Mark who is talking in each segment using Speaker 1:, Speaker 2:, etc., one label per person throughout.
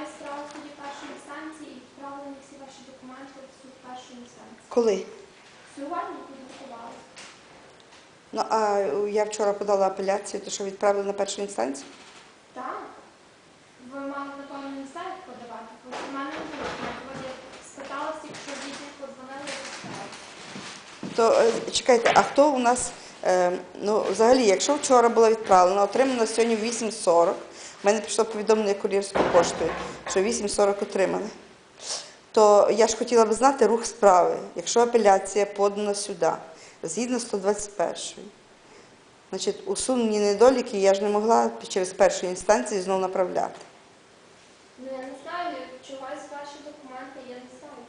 Speaker 1: розглядає справу в суді першої інстанції і відправлені всі ваші документи в суд першої інстанції.
Speaker 2: Коли?
Speaker 1: Сьогодні підготували.
Speaker 2: Ну а я вчора подала апеляцію, то що відправили на першу інстанцію?
Speaker 1: Так. Ви мали, напевно, не знаєте подавати, бо в мене не було. Я спиталася, якщо діти подзвонили. То
Speaker 2: е, чекайте, а хто у нас? е, ну, взагалі, якщо вчора була відправлена, отримана сьогодні 8.40, в мене пішло повідомлення кур'єрською поштою, що 8.40 отримали. То я ж хотіла би знати рух справи, якщо апеляція подана сюди, згідно 121-ї. Значить, усунені недоліки я ж не могла через першу інстанцію знову направляти.
Speaker 1: Ну я не знаю, чогось ваші документи, я не знаю.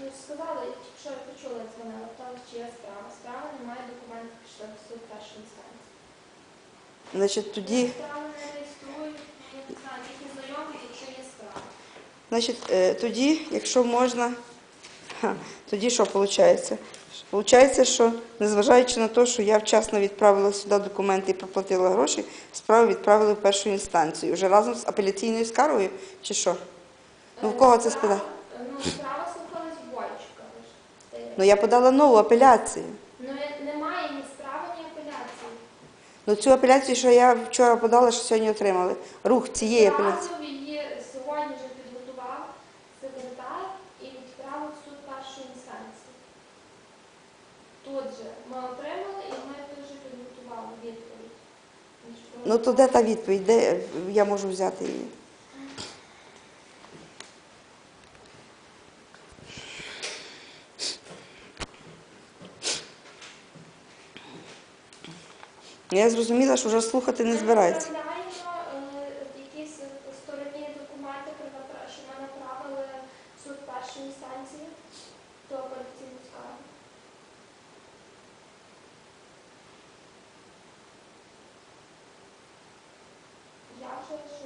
Speaker 1: Ну сказали, якщо я почула, дзвонила, то чи є справа. Справа немає документів, пішли в суд першої інстанції.
Speaker 2: Значить, тоді.
Speaker 1: Справи не реєструють, я не знаю, їхні знайомі, якщо є справа.
Speaker 2: Значить, е, тоді, якщо можна, ха, тоді що виходить? Виходить, що незважаючи на те, що я вчасно відправила сюди документи і проплатила гроші, справу відправили в першу інстанцію. Вже разом з апеляційною скаргою, чи що? Ну, в кого це спитати?
Speaker 1: Справа- Ну, справа слухалась в Бойчика.
Speaker 2: Ну я подала нову апеляцію.
Speaker 1: Ну, немає ні справи, ні апеляції.
Speaker 2: Ну цю апеляцію, що я вчора подала, що сьогодні отримали. Рух цієї апеляції.
Speaker 1: Її сьогодні вже підготував секретар і відправив в суд першої інстанції. Тут же ми отримали і ми теж підготували відповідь.
Speaker 2: Ну то де та відповідь? Де я можу взяти її? Я зрозуміла, що вже слухати не збирається.
Speaker 1: Ми направляємо е, якісь стороні документи, що ми направили в суд першої інстанції до апеляційної скарги. Я вже ж